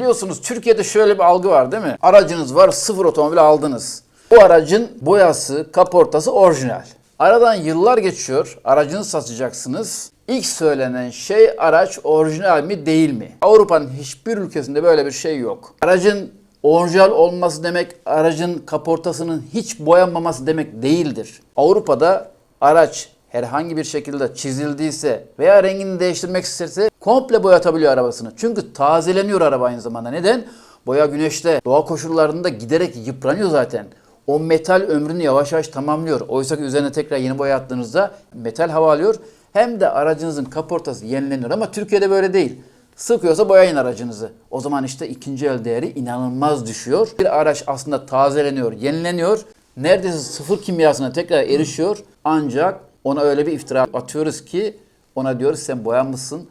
biliyorsunuz Türkiye'de şöyle bir algı var değil mi? Aracınız var sıfır otomobil aldınız. Bu aracın boyası, kaportası orijinal. Aradan yıllar geçiyor, aracınızı satacaksınız. İlk söylenen şey araç orijinal mi değil mi? Avrupa'nın hiçbir ülkesinde böyle bir şey yok. Aracın orijinal olması demek aracın kaportasının hiç boyanmaması demek değildir. Avrupa'da araç herhangi bir şekilde çizildiyse veya rengini değiştirmek isterse komple boyatabiliyor arabasını. Çünkü tazeleniyor araba aynı zamanda. Neden? Boya güneşte, doğa koşullarında giderek yıpranıyor zaten. O metal ömrünü yavaş yavaş tamamlıyor. Oysa ki üzerine tekrar yeni boya attığınızda metal hava alıyor. Hem de aracınızın kaportası yenileniyor ama Türkiye'de böyle değil. Sıkıyorsa boyayın aracınızı. O zaman işte ikinci el değeri inanılmaz düşüyor. Bir araç aslında tazeleniyor, yenileniyor. Neredeyse sıfır kimyasına tekrar erişiyor. Ancak ona öyle bir iftira atıyoruz ki ona diyoruz sen boyanmışsın.